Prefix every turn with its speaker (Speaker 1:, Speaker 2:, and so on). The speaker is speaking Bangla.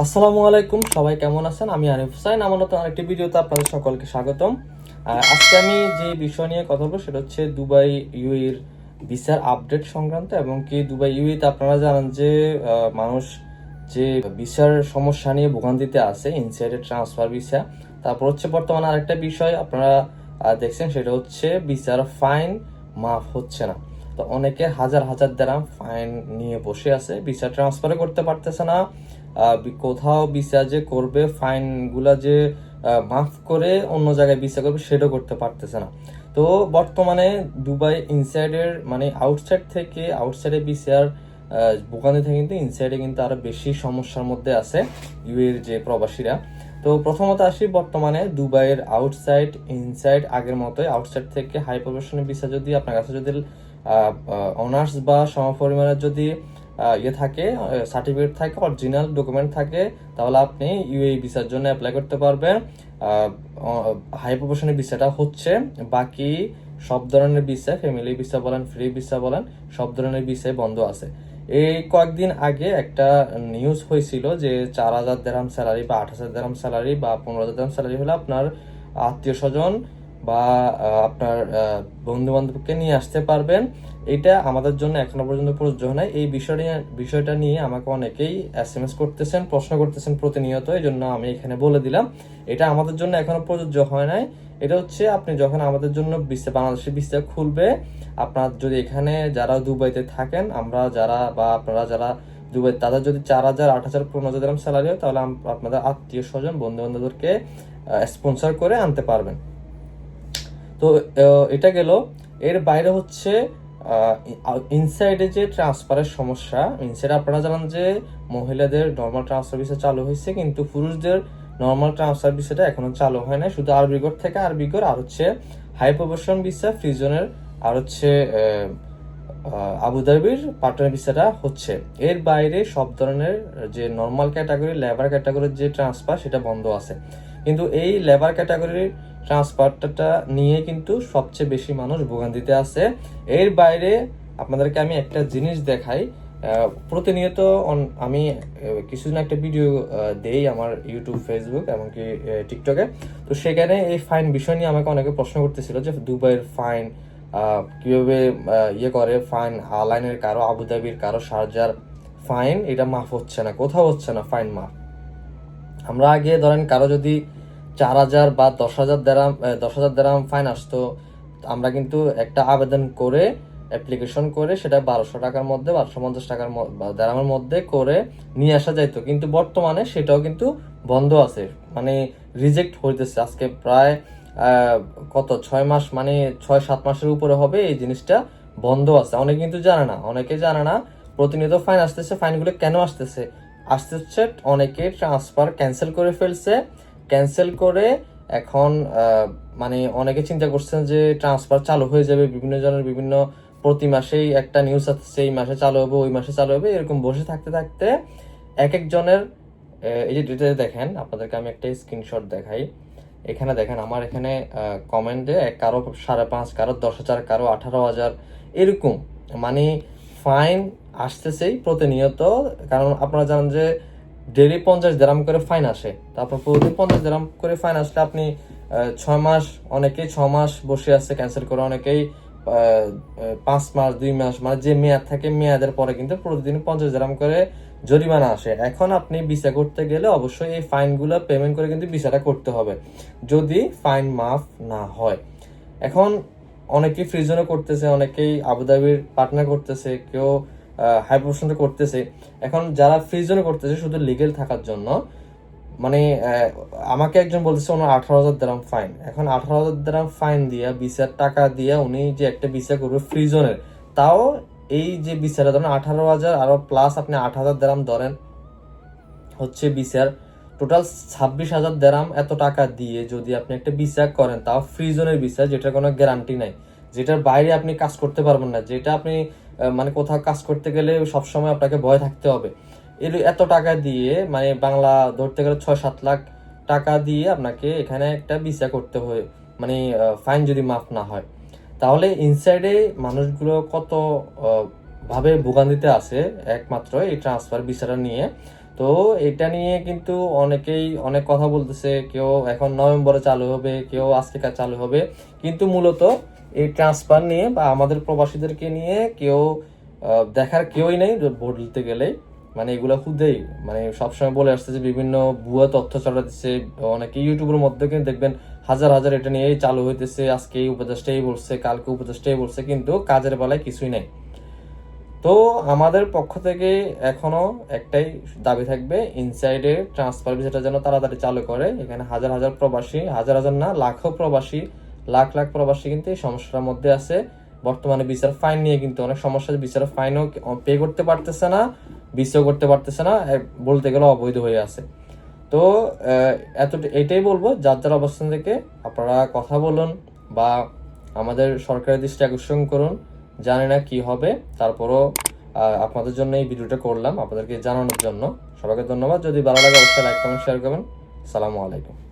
Speaker 1: আসসালামু আলাইকুম, সবাই কেমন আছেন? আমি আরিফ হুসাইন, আমার নতুন আরেকটি ভিডিওতে আপনাদের সকলকে স্বাগতম। আজকে আমি যে বিষয় নিয়ে কথা বলব সেটা হচ্ছে দুবাই ইউএর ভিসার আপডেট সংক্রান্ত এবং কি দুবাই ইউএতে আপনারা জানেন যে মানুষ যে ভিসার সমস্যা নিয়ে ভোগান্তিতে আছে, ইনসাইডে ট্রান্সফার ভিসা। তারপর হচ্ছে বর্তমানে আরেকটা বিষয় আপনারা দেখছেন, সেটা হচ্ছে ভিসার ফাইন মাফ হচ্ছে না। তো অনেকে হাজার হাজার দ্বারা ফাইন নিয়ে বসে আছে, ভিসা ট্রান্সফার করতে পারতেছে না। কোথাও ভিসা যে করবে ফাইনগুলা যে মাফ করে অন্য জায়গায় ভিসা করবে, সেটাও করতে পারতেছে না। তো বর্তমানে দুবাই ইনসাইডের মানে আউটসাইড থেকে, আউটসাইডে ভিসার ভোগান্তি থেকে কিন্তু ইনসাইডে কিন্তু আরও বেশি সমস্যার মধ্যে আছে ইউএর যে প্রবাসীরা। তো প্রথমত আসি বর্তমানে দুবাইয়ের আউটসাইড, ইনসাইড আগের মতোই। আউটসাইড থেকে হাই প্রফেশনের ভিসা যদি, আপনার কাছে যদি অনার্স বা সমপরিমাণের যদি ইয়ে থাকে সার্টিফিকেট থাকে অরিজিনাল ডকুমেন্ট থাকে, তাহলে আপনি ইউএই ভিসার জন্য অ্যাপ্লাই করতে পারবেন। হাই প্রফেশনের ভিসাটা হচ্ছে বাকি সব ধরনের ভিসা ফ্যামিলি ভিসা বলেন ফ্রি ভিসা বলেন, সব ধরনের ভিসাই বন্ধ আছে। এই কয়েকদিন আগে একটা নিউজ হয়েছিল যে চার হাজার দেড়াম স্যালারি বা আট হাজার দেরাম স্যালারি বা পনেরো হাজার দেরাম স্যালারি হলে আপনার আত্মীয় স্বজন বা আপনার বন্ধু বান্ধবকে নিয়ে আসতে পারবেন। এটা আমাদের জন্য এখনও পর্যন্ত প্রযোজ্য নাই। এই বিষয়টা নিয়ে- বিষয়টা নিয়ে আমাকে অনেকেই এস এম এস করতেছেন, প্রশ্ন করতেছেন প্রতিনিয়ত এই জন্য আমি এখানে বলে দিলাম। এটা আমাদের জন্য এখনও প্রযোজ্য হয় নাই। এটা হচ্ছে, আপনি যখন আমাদের জন্য বিশ্বে বাংলাদেশের বিশ্বে খুলবে, আপনার যদি এখানে যারা দুবাইতে থাকেন, আমরা যারা বা আপনারা যারা দুবাই, তাদের যদি চার হাজার, আট হাজার, পনেরো হাজার স্যালারি হয়, তাহলে আপনাদের আত্মীয় স্বজন বন্ধু বান্ধবদেরকে স্পন্সর করে আনতে পারবেন। তো এটা গেল। এর বাইরে হচ্ছে ইনসাইডে যে ট্রান্সফারের সমস্যা ইনসাইডে আপনারা জানান যে মহিলাদের নর্মাল ট্রান্সফার ভিসা চালু হয়েছে, কিন্তু পুরুষদের নর্মাল ট্রান্সফার ভিসাটা এখনও চালু হয় না শুধু আরবিগর থেকে আরবিগর আর হচ্ছে হাই প্রফেশন ভিসা ফ্রিজনের আর হচ্ছে আবুধাবির পার্টনার ভিসাটা হচ্ছে। এর বাইরে সব ধরনের যে নর্মাল ক্যাটাগরি লেবার ক্যাটাগরির যে ট্রান্সফার সেটা বন্ধ আছে। কিন্তু এই লেবার ক্যাটাগরির ট্রান্সফারটা নিয়ে কিন্তু সবচেয়ে বেশি মানুষ ভোগান্তিতে আছে। এর বাইরে আপনাদেরকে আমি একটা জিনিস দেখাই। প্রতিনিয়ত আমি কিছুদিন একটা ভিডিও দেই আমার ইউটিউব ফেসবুক এমনকি টিকটকে তো সেখানে এই ফাইন বিষয় নিয়ে আমাকে অনেকে প্রশ্ন করতেছিল যে দুবাইয়ের ফাইন কীভাবে ইয়ে করে? ফাইন আলাইনের কারও, আবুধাবির কারও, শারজার ফাইন এটা মাফ হচ্ছে না, কোথাও হচ্ছে না ফাইন মাফ। আমরা আগে ধরেন কারও যদি চার হাজার বা দশ হাজার দেরাম দশ হাজার দেরাম ফাইন আসতো। আমরা কিন্তু একটা আবেদন করে অ্যাপ্লিকেশন করে সেটা বারোশো টাকার মধ্যে, বারোশো পঞ্চাশ টাকার দেরামের মধ্যে করে নিয়ে আসা যাইতো। কিন্তু বর্তমানে সেটাও কিন্তু বন্ধ আছে মানে রিজেক্ট হইতেছে। আজকে প্রায় কত, ছয় মাস মানে ছয়, সাত মাসের উপরে হবে এই জিনিসটা বন্ধ আছে। অনেকে কিন্তু জানে না, অনেকে জানে না, প্রতিনিয়ত ফাইন আসতেছে ফাইনগুলো কেন আসতেছে? আসতে হচ্ছে অনেকে ট্রান্সফার ক্যান্সেল করে ফেলছে ক্যান্সেল করে এখন মানে অনেকে চিন্তা করছেন যে ট্রান্সফার চালু হয়ে যাবে, বিভিন্ন জনের বিভিন্ন প্রতি মাসেই একটা নিউজ আসছে এই মাসে চালু হবে, ওই মাসে চালু হবে, এরকম বসে থাকতে থাকতে এক একজনের এই যে ডিটেলে দেখেন, আপনাদেরকে আমি একটা স্ক্রিনশট দেখাই। এখানে দেখেন, আমার এখানে কমেন্টে কারও সাড়ে পাঁচ, কারও দশ হাজার, কারও আঠারো হাজার, এরকম। মানে ফাইন আসতেছেই প্রতিনিয়ত, কারণ আপনারা জানেন যে ডেলি পঞ্চাশ দেরাম করে ফাইন আসে। তারপর প্রতিদিন পঞ্চাশ দেরাম করে ফাইন আসলে আপনি ছয় মাস, অনেকেই ছ মাস বসে আছে ক্যান্সেল করে, অনেকেই পাঁচ মাস, দুই মাস মানে যে মেয়াদ থাকে মেয়াদের পরে কিন্তু প্রতিদিন পঞ্চাশ দেরাম করে জরিমানা আসে। এখন আপনি ভিসা করতে গেলে অবশ্যই এই ফাইনগুলো পেমেন্ট করে কিন্তু ভিসাটা করতে হবে, যদি ফাইন মাফ না হয়। এখন অনেকেই ফ্রিজনে করতেছে, অনেকেই আবুধাবির পার্টনার করতেছে, কেউ হাই করতেছে। এখন যারা ফ্রিজনে করতেছে, শুধু লিগেল থাকার জন্য মানে আমাকে একজন বলতেছে, ওনার আঠারো হাজার দ্রাম ফাইন এখন আঠারো হাজার দ্রাম ফাইন দিয়া ভিসার টাকা দিয়া উনি যে একটা ভিসা করবে ফ্রিজনের তাও এই যে ভিসাটা ধরেন আঠারো হাজার, আরও প্লাস আপনি আট হাজার দ্রাম ধরেন, হচ্ছে ভিসার টোটাল ছাব্বিশ হাজার দেরাম এত টাকা দিয়ে যদি আপনি একটা ভিসা করেন, তাও ফ্রি জোনের ভিসা যেটার কোনো গ্যারান্টি নাই। যেটার বাইরে আপনি কাজ করতে পারবেন না, যেটা আপনি মানে কোথাও কাজ করতে গেলে সবসময় আপনাকে ভয় থাকতে হবে। এর এত টাকা দিয়ে মানে বাংলা ধরতে গেলে ছয় সাত লাখ টাকা দিয়ে আপনাকে এখানে একটা ভিসা করতে হয়। মানে ফাইন যদি মাফ না হয়। তাহলে ইনসাইডে মানুষগুলো কত ভাবে ভোগান্তিতে আছে একমাত্র এই ট্রান্সফার ভিসাটা নিয়ে। তো এটা নিয়ে কিন্তু অনেকেই অনেক কথা বলতেছে, কেউ এখন নভেম্বরে চালু হবে, কেউ আজকে চালু হবে। কিন্তু মূলত ট্রান্সফার নিয়ে বা আমাদের প্রবাসীদেরকে নিয়ে কেউ দেখার কেউই নেই ভোট গেলে মানে এগুলো খুদেই। মানে সবসময় বলে আসছে যে বিভিন্ন ভুয়া তথ্য ছড়াতেছে অনেকে ইউটিউবের মধ্যে কিন্তু দেখবেন হাজার হাজার এটা নিয়েই চালু হইতেছে, আজকে এই উপদেশটাই বলছে, কালকে উপদেশটাই বলছে, কিন্তু কাজের বেলায় কিছুই নেই। তো আমাদের পক্ষ থেকে এখনও একটাই দাবি থাকবে ইনসাইডে ট্রান্সফার ভিসাটা যেন তাড়াতাড়ি চালু করে। এখানে হাজার হাজার প্রবাসী, হাজার হাজার না, লাখো প্রবাসী লাখ লাখ প্রবাসী কিন্তু এই সমস্যার মধ্যে আছে। বর্তমানে বিচার ফাইন নিয়ে কিন্তু অনেক সমস্যা বিচার ফাইনও পে করতে পারতেছে না বিচারও করতে পারতেছে না বলতে গেলে অবৈধ হয়ে আছে। তো এত এটাই বলব, যার যার অবস্থান থেকে আপনারা কথা বলুন বা আমাদের সরকারের দৃষ্টি আকর্ষণ করুন, জানি না কি হবে। তারপরও আপনাদের জন্য এই ভিডিওটা করলাম, আপনাদেরকে জানানোর জন্য। সবাইকে ধন্যবাদ। যদি ভালো লাগে অবশ্যই লাইক কমেন্ট শেয়ার করবেন। সালামু আলাইকুম।